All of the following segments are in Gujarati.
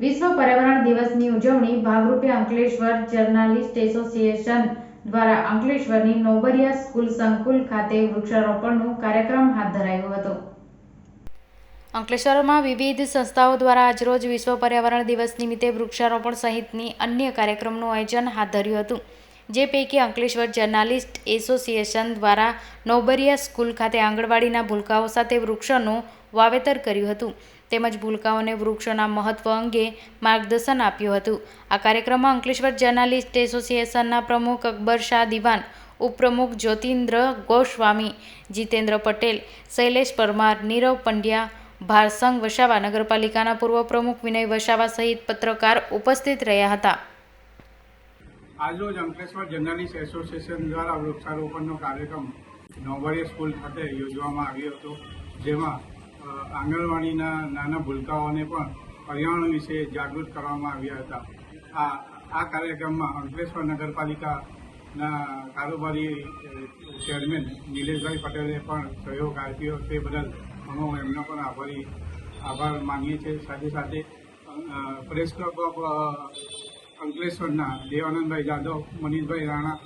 વિશ્વ પર્યાવરણ દિવસની ઉજવણી ભાગરૂપે અંકલેશ્વર જર્નાલિસ્ટ એસોસિએશન દ્વારા અંકલેશ્વરની નોબરિયા સ્કૂલ સંકુલ ખાતે વૃક્ષારોપણનું કાર્યક્રમ હાથ ધરાયો હતો. અંકલેશ્વરમાં વિવિધ સંસ્થાઓ દ્વારા આજરોજ વિશ્વ પર્યાવરણ દિવસ નિમિત્તે વૃક્ષારોપણ સહિતની અન્ય કાર્યક્રમનું આયોજન હાથ ધર્યું હતું. જે પૈકી અંકલેશ્વર જર્નાલિસ્ટ એસોસિએશન દ્વારા નોબરિયા સ્કૂલ ખાતે આંગણવાડીના ભૂલકાઓ સાથે વૃક્ષોનું વાવેતર કર્યું હતું. તેમજ ભૂલકાઓને વૃક્ષોના મહત્વ અંગે માર્ગદર્શન આપ્યું હતું. આ કાર્યક્રમમાં અંકલેશ્વર જર્નાલિસ્ટ એસોસિએશનના પ્રમુખ અકબર શાહ દિવાન, ઉપપ્રમુખ જ્યોતિન્દ્ર ગોસ્વામી, જીતેન્દ્ર પટેલ, શૈલેષ પરમાર, નીરવ પંડ્યા ભારસંગ વસાવા, નગરપાલિકાના પૂર્વ પ્રમુખ વિનય વસાવા સહિત પત્રકાર ઉપસ્થિત રહ્યા હતા. આજરોજ અંકલેશ્વર જર્નાલિસ્ટ એસોસિએશન દ્વારા વૃક્ષારોપણનો કાર્યક્રમ નોવરિયા સ્કૂલ ખાતે યોજવામાં આવ્યો હતો, જેમાં આંગણવાડીના નાના ભૂલકાઓને પણ પર્યાવરણ વિશે જાગૃત કરવામાં આવ્યા હતા. આ આ કાર્યક્રમમાં અંકલેશ્વર નગરપાલિકાના કારોબારી ચેરમેન નિલેશભાઈ પટેલે પણ સહયોગ આપ્યો. તે બદલ અમે એમનો પણ આભારી, આભાર માનીએ છીએ. સાથે સાથે પ્રેસ ક્લબ ઓફ અંકલેશ્વરના દેવાનંદભાઈ જાદવ, મનીષભાઈ રાણા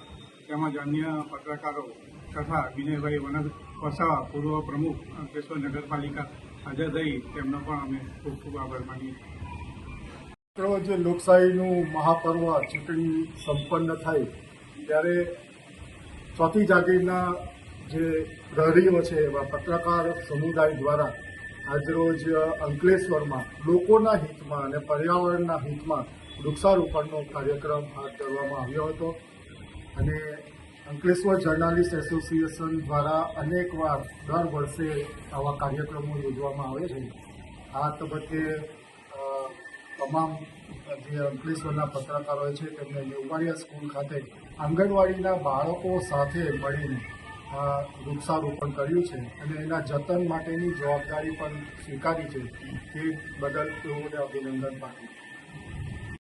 તેમજ અન્ય પત્રકારો તથા વિનયભાઈ વન વસાવા, પૂર્વ પ્રમુખ અંકલેશ્વર નગરપાલિકા હાજર રહી. તેમનો પણ અમે ખૂબ ખૂબ આભાર માનીએ જે લોકશાહીનું મહાપર્વ ચૂંટણી સંપન્ન થાય ત્યારે ચોથી જાગીરના જે પ્રહરીઓ છે એવા પત્રકાર સમુદાય દ્વારા આજરોજ અંકલેશ્વરમાં લોકોના હિતમાં અને પર્યાવરણના હિતમાં વૃક્ષારોપણનો કાર્યક્રમ હાથ ધરવામાં આવ્યો હતો. અને અંકલેશ્વર જર્નાલિસ્ટ એસોસિએશન દ્વારા અનેકવાર દર વર્ષે આવા કાર્યક્રમો યોજવામાં આવે છે. આ તબક્કે તમામ જે અંકલેશ્વરના પત્રકારો છે તેમને નેવાડિયા સ્કૂલ ખાતે આંગણવાડીના બાળકો સાથે મળીને વૃક્ષારોપણ કર્યું છે અને એના જતન માટેની જવાબદારી પણ સ્વીકારી છે. તે બદલ તેઓને અભિનંદન પાઠવું